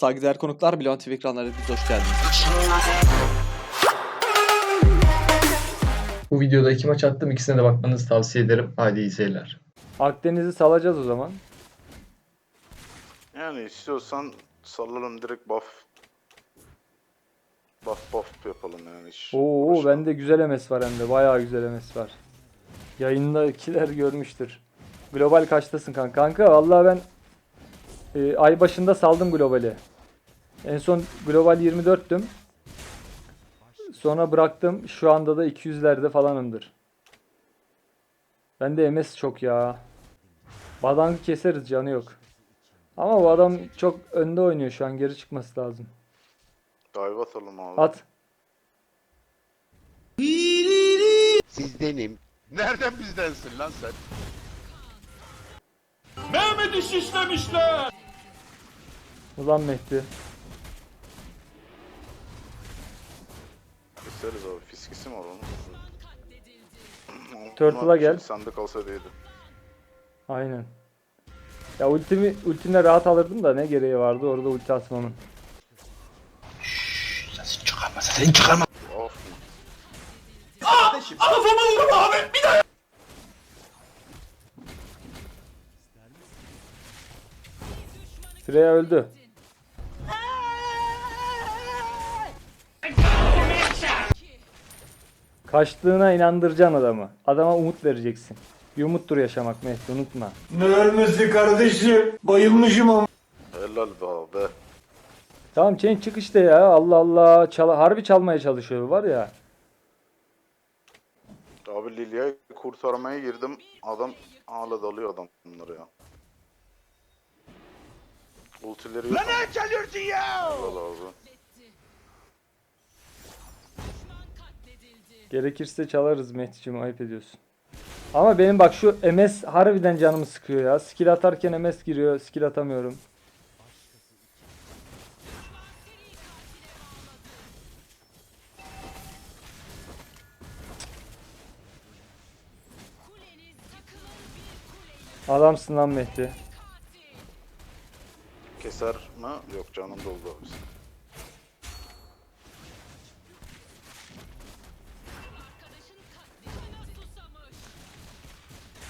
Saygıdeğer konuklar, Bilon TV ekranlarına hepiniz hoş geldiniz. Bu videoda iki maç attım. İkisine de bakmanızı tavsiye ederim. Haydi iyi seyirler. Akdeniz'i salacağız o zaman. Yani istiyorsan salalım direkt buff. Buff buff yapalım yani hiç. Oo uğraşma. bende güzel MS var hem de. Bayağı güzel MS var. Yayındakiler görmüştür. Global kaçtasın kanka? Kanka vallahi ben e, ay başında saldım globali. En son global 24'tüm. Sonra bıraktım. Şu anda da 200'lerde falanımdır. Bende MS çok ya. Badangı keseriz canı yok. Ama bu adam çok önde oynuyor şu an. Geri çıkması lazım. Dive atalım abi. At. Sizdenim. Nereden bizdensin lan sen? Ulan Mehdi. Keseriz abi. Fiskisi mi var onun? Turtle'a Ama gel. Sende kalsa değildi. Aynen. Ya ultimi ultimle rahat alırdım da ne gereği vardı orada ulti atmamın. Of. Freya öldü. Kaçtığına inandıracaksın adamı. Adama umut vereceksin. Bir umuttur yaşamak Mehdi unutma. Ne ölmesi kardeşim? Bayılmışım ama. Helal be abi. Tamam Chain çık işte ya. Allah Allah. Çal harbi çalmaya çalışıyor var ya. Abi Lilia'yı kurtarmaya girdim. Adam hala dalıyor adam bunları ya. Ultileri yok. Lan ne çalıyorsun ya? Helal abi. Gerekirse çalarız Mehdi'cim ayıp ediyorsun. Ama benim bak şu MS harbiden canımı sıkıyor ya. Skill atarken MS giriyor. Skill atamıyorum. Adamsın lan Mehdi. Keser mi? Yok canım doldu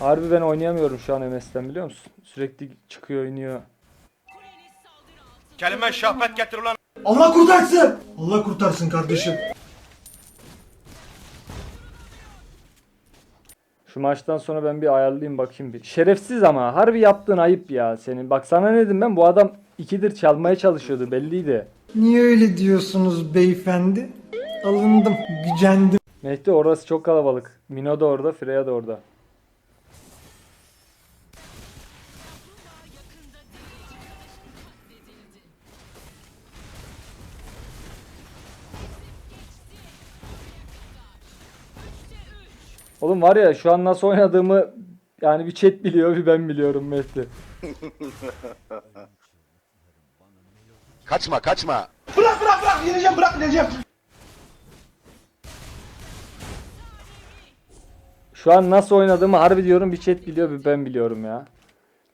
Harbi ben oynayamıyorum şu an MS'ten biliyor musun? Sürekli çıkıyor iniyor. Kelime şahbet getir ulan. Allah kurtarsın. Allah kurtarsın kardeşim. Şu maçtan sonra ben bir ayarlayayım bakayım bir. Şerefsiz ama harbi yaptığın ayıp ya senin. Bak sana ne dedim ben bu adam ikidir çalmaya çalışıyordu belliydi. Niye öyle diyorsunuz beyefendi? Alındım, gücendim. Mehdi orası çok kalabalık. Mino da orada, Freya da orada. Oğlum var ya şu an nasıl oynadığımı yani bir chat biliyor bir ben biliyorum Mehdi. Kaçma kaçma. Şu an nasıl oynadığımı harbi diyorum bir chat biliyor bir ben biliyorum ya.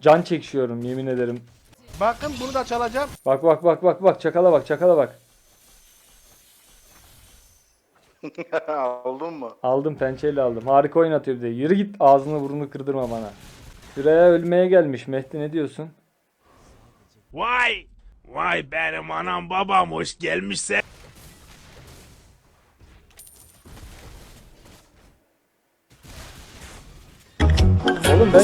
Can çekişiyorum yemin ederim. Bakın bunu da çalacağım. Bak bak bak bak bak çakala bak çakala bak. Aldın mı? Aldım pençeyle aldım. Harika oynatıyor bir de. Yürü git ağzını burnunu kırdırma bana. Şuraya ölmeye gelmiş. Mehdi ne diyorsun? Vay! Vay benim anam babam hoş gelmişse. Oğlum ben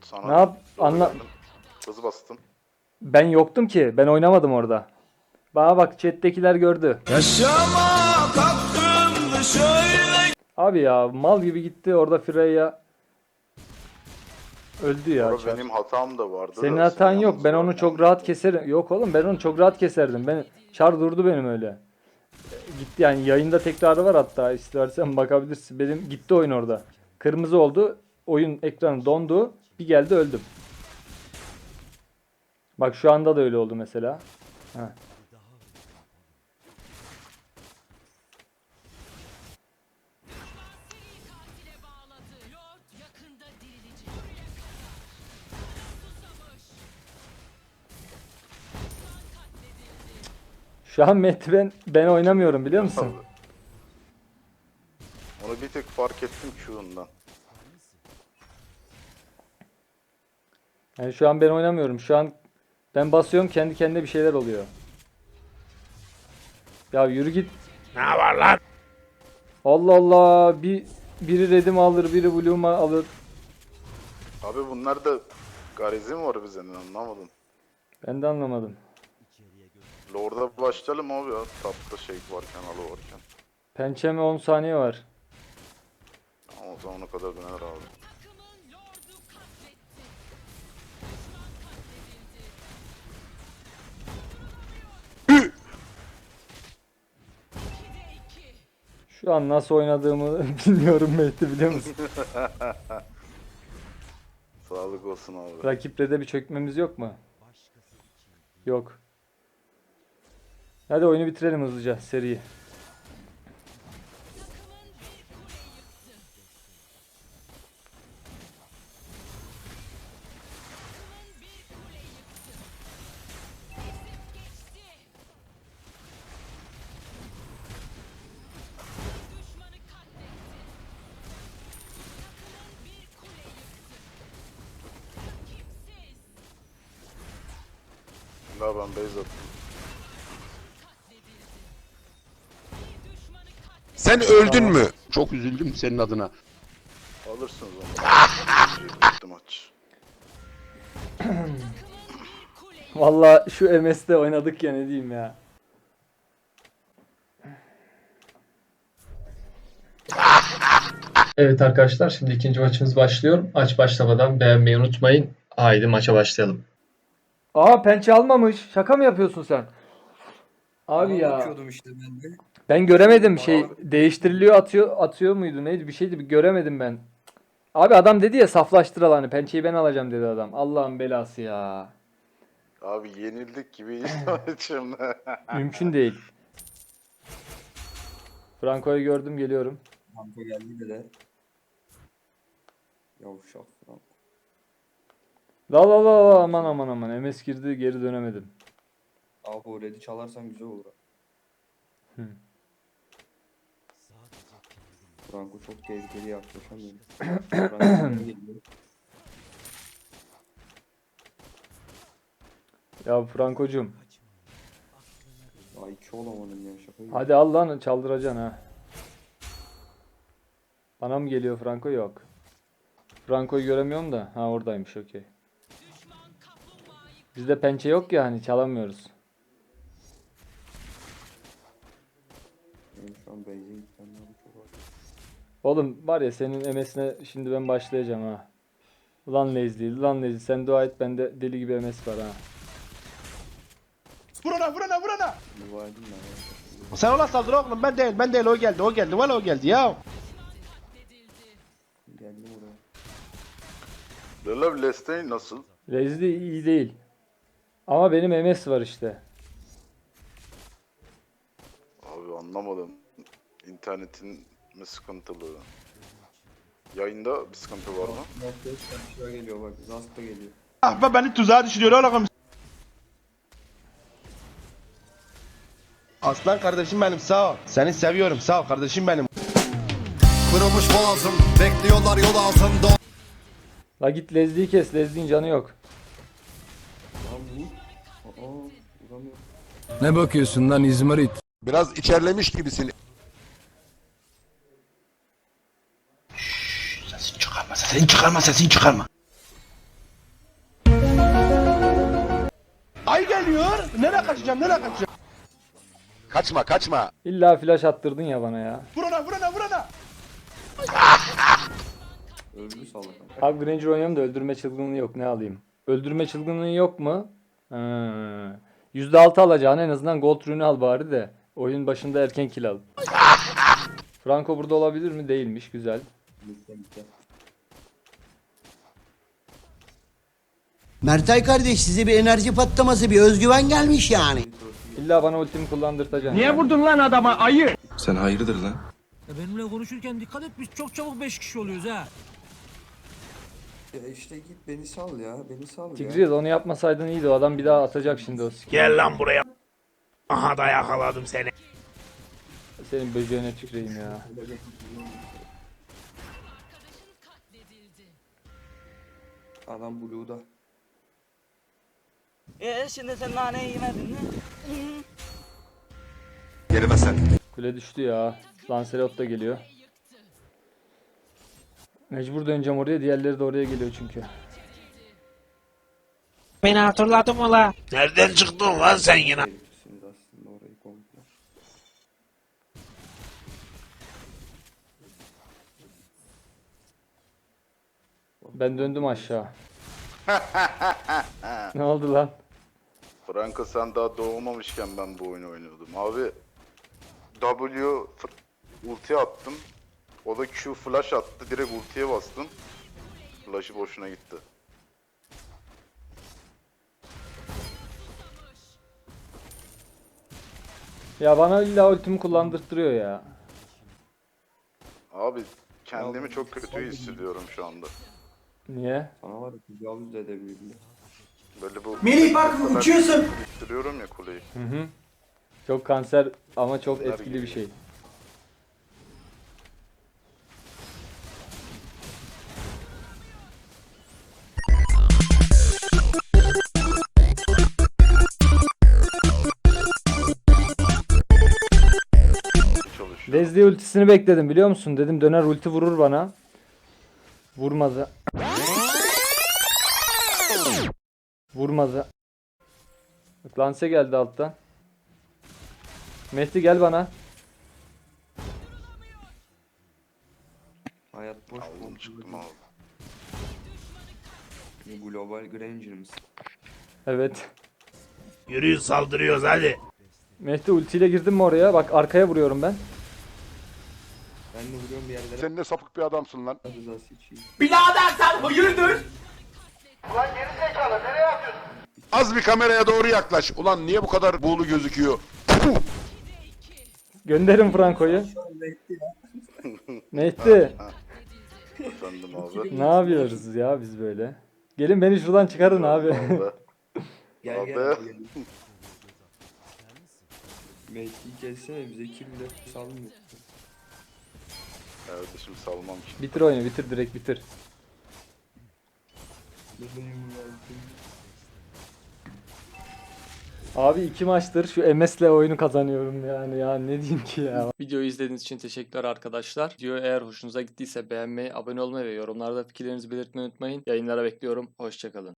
Sana ne yap anla Hızı bastım. Ben yoktum ki. Ben oynamadım orada. Bana bak chat'tekiler gördü. Abi ya mal gibi gitti orada Freya öldü ya. Sonra Çar. benim hatam da vardı. Senin da hatan sen yok. Ben onu çok rahat keserim. Yok oğlum ben onu çok rahat keserdim. Ben çar durdu benim öyle. Gitti yani yayında tekrarı var hatta istersen bakabilirsin. Benim gitti oyun orada. Kırmızı oldu. Oyun ekranı dondu. Bir geldi öldüm. Bak şu anda da öyle oldu mesela. Heh. Şu an Mehdi ben, ben oynamıyorum biliyor musun? Onu bir tek fark ettim Q'undan. Yani şu an ben oynamıyorum. Şu an ben basıyorum kendi kendine bir şeyler oluyor. Ya yürü git. Ne var lan? Allah Allah. Bir biri redim alır, biri blue'uma alır. Abi bunlar da garizi mi var bize anlamadım. Ben de anlamadım. Lord'a başlayalım abi ya. Tapta şey varken, alo varken. Pençeme 10 saniye var. Ama o zamana kadar döner abi. Şu an nasıl oynadığımı bilmiyorum Mehdi biliyor musun? Sağlık olsun abi. Rakiple de bir çökmemiz yok mu? Yok. Hadi oyunu bitirelim hızlıca seriyi. Daha ben base attım. Sen öldün mü? Çok üzüldüm senin adına. Alırsınız onu. Bitti maç. Valla şu MS'de oynadık ya ne diyeyim ya. Evet arkadaşlar şimdi ikinci maçımız başlıyor. Maç başlamadan beğenmeyi unutmayın. Haydi maça başlayalım. Aa pençe almamış. Şaka mı yapıyorsun sen? Abi ya. Bakıyordum işte ben de. Ben göremedim şey değiştiriliyor atıyor atıyor muydu neydi bir şeydi bir göremedim ben. Abi adam dedi ya saflaştır alanı pençeyi ben alacağım dedi adam. Allah'ın belası ya. Abi yenildik gibi şimdi. Mümkün değil. Franco'yu gördüm geliyorum. Banko geldi de de. Yavşak falan. La la la la aman aman aman MS girdi geri dönemedim. Abi o red'i çalarsan güzel olur. Hı. Franco çok tehlikeli yaklaşamıyor. Ya Franco'cum Aa iki olamadın ya şaka gibi. hadi al lan çaldıracaksın ha. Bana mı geliyor Franco yok. Franco'yu göremiyorum da. Ha oradaymış okey. Bizde pençe yok ya hani çalamıyoruz. Benim şu an çok. Oğlum var ya senin MS'ine şimdi ben başlayacağım ha. Ulan Leslie, ulan Leslie sen dua et bende deli gibi MS var ha. Vurana vurana vurana. Dua edin ben ya. Sen ona saldır oğlum ben değil ben değil o geldi o geldi valla o geldi ya. Geldim oraya. Lala Lestey nasıl? Leslie iyi değil. Ama benim MS var işte. Abi anlamadım. İnternetin mi sıkıntılı? Yayında bir sıkıntı var mı? Nokta şuraya geliyor bak. Zask da geliyor. Ah be beni tuzağa düşürüyor oğlum. Aslan kardeşim benim sağ ol. Seni seviyorum sağ ol kardeşim benim. Kırılmış boğazım Bekliyorlar yol altında La git Leslie'yi kes. Leslie'nin canı yok. Lan vur. Ne bakıyorsun lan İzmarit Biraz içerlemiş gibisin. Sesini çıkarma sesini çıkarma sesini çıkarma. Ay geliyor. Nereye kaçacağım nereye kaçacağım? Kaçma kaçma. İlla flash attırdın ya bana ya. Vurana vurana vurana. Öldü salak. Abi Granger oynuyorum da öldürme çılgınlığı yok. Ne alayım? Öldürme çılgınlığı yok mu? Ha. %6 alacağını en azından gold rune al bari de. Oyun başında erken kill al. Franco burada olabilir mi? Değilmiş. Güzel. Mertay kardeş size bir enerji patlaması, bir özgüven gelmiş yani. İlla bana ultimi kullandırtacaksın. Niye vurdun lan adama ayı? Sen hayırdır lan benimle konuşurken dikkat et biz çok çabuk 5 kişi oluyoruz ha. Ya işte git beni sal ya. Beni sal ya. Tigreal onu yapmasaydın iyiydi. O adam bir daha atacak şimdi o skill. Gel lan buraya. Aha da yakaladım seni. Senin böceğine tüküreyim ya. Adam Blue'da. Ee şimdi sen naneyi yemedin mi? Gerime sen. Kule düştü ya. Lancelot da geliyor. Mecbur döneceğim oraya. Diğerleri de oraya geliyor çünkü. Beni hatırladın mı la? Nereden çıktın lan sen yine? Herifsiniz aslında orayı komple. Ben döndüm aşağı. ne oldu lan? Franco sen daha doğmamışken ben bu oyunu oynuyordum. Abi W ulti attım. O da Q flash attı. Direkt ultiye bastım. Flash'ı boşuna gitti. Ya bana illa ultimi kullandırtırıyor ya. Abi kendimi çok kötü hissediyorum şu anda. Niye? Sana var ya tecavüz de edebilirler. Böyle bu Melih bak uçuyorsun. Biriktiriyorum ya kuleyi. Hı hı. Çok kanser ama çok Bunlar etkili gibi. bir şey. Leslie ultisini bekledim biliyor musun? Dedim döner ulti vurur bana. Vurmadı. Vurmadı. Bak Lance geldi alttan. Mehdi gel bana. Hayat boş komple. çıktım abi. Global Granger mısın? Evet. Yürüyün saldırıyoruz hadi. Mehdi ultiyle girdim mi oraya? Bak arkaya vuruyorum ben. Ben de vuruyorum bir yerlere. Sen ne sapık bir adamsın lan. Rızası için. Az bir kameraya doğru yaklaş. Ulan niye bu kadar buğulu gözüküyor? Gönderin Franco'yu. Mehdi. Efendim abi. ne yapıyoruz ya biz böyle? Gelin beni şuradan çıkarın abi. Abi. Gel Abi. gel. gel. Mekke'yi kessene bize kim bile salmıyor. Kardeşim salmam ki. bitir oyunu bitir direkt bitir. Abi iki maçtır şu MS'le oyunu kazanıyorum yani ya ne diyeyim ki ya. Videoyu izlediğiniz için teşekkürler arkadaşlar. Video eğer hoşunuza gittiyse beğenmeyi, abone olmayı ve yorumlarda fikirlerinizi belirtmeyi unutmayın. Yayınlara bekliyorum. Hoşçakalın.